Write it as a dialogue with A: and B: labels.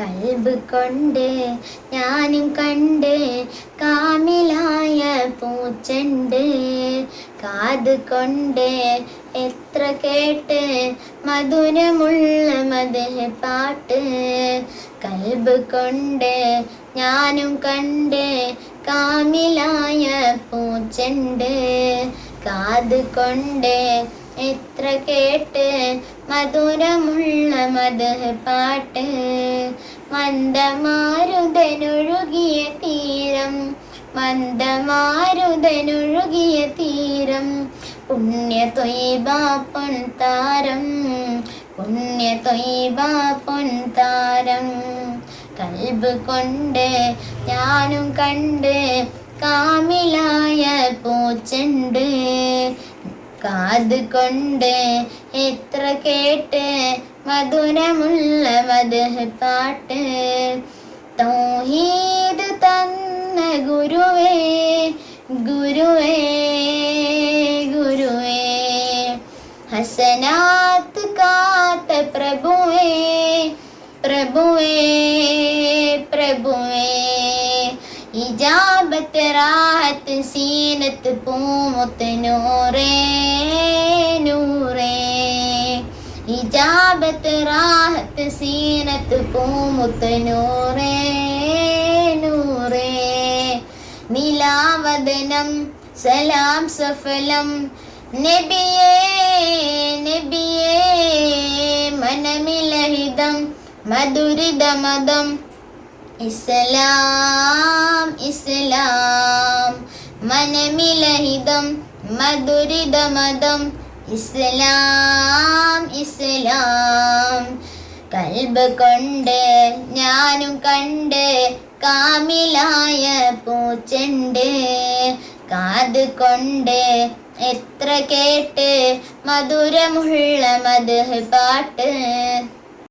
A: കൽബ് കൊണ്ട് ഞാനും കണ്ട് കാമിലായ പൂച്ചണ്ട്. കാത് കൊണ്ട് എത്ര കേട്ട് മധുരമുള്ള മധുഹ പാട്ട്. കൽബ് കൊണ്ട് ഞാനും കണ്ട് കാമിലായ പൂച്ചണ്ട്. കാത് കൊണ്ട് എത്ര കേട്ട് മധുരമുള്ള മധുഹ പാട്ട്. മന്ദമാരുതനൊഴുകിയ തീരം മന്ദമാരുതനൊഴുകിയ തീരം പുണ്യ തൊയ്ബ പൊൻതാരം പുണ്യ തൊയ്ബ കൽബ് കൊണ്ട് ഞാനും കണ്ട് കാമിലായ പൂച്ചണ്ട്. കാത് കൊണ്ട് എത്ര കേട്ട് മധുരമുള്ള മധുഹ പാട്ട്. തൗഹീദ് തന്ന ഗുരുവേ ഗുരുവേ ഗുരുവേ. ഹസനാത്ത് കാത്ത പ്രഭുവേ പ്രഭുവേ പ്രഭുവേ. ഇജാബത്ത് റാഹത്ത് സീനത്ത് പൂമുത്ത് നൂറേ. ഇജാബത്ത് റാഹത്ത് സീനത്ത് പൂമുത്ത് നൂറേ നൂറേ നിലാവദനം സലാം സഫലം. നബിയേ നബിയേ മനമിലഹിതം മധുരിതമതം. ഇസ്ലാം ഇസ്ലാം മനമിലഹിതം മധുരിതമതം. ഇസ്ലാം ഇസ്ലാം. കൽബ് കൊണ്ട് ഞാനും കണ്ട് കാമിലായ പൂച്ചണ്ട്. കാത് കൊണ്ട് എത്ര കേട്ട് മധുരമുള്ള മധു പാട്ട്.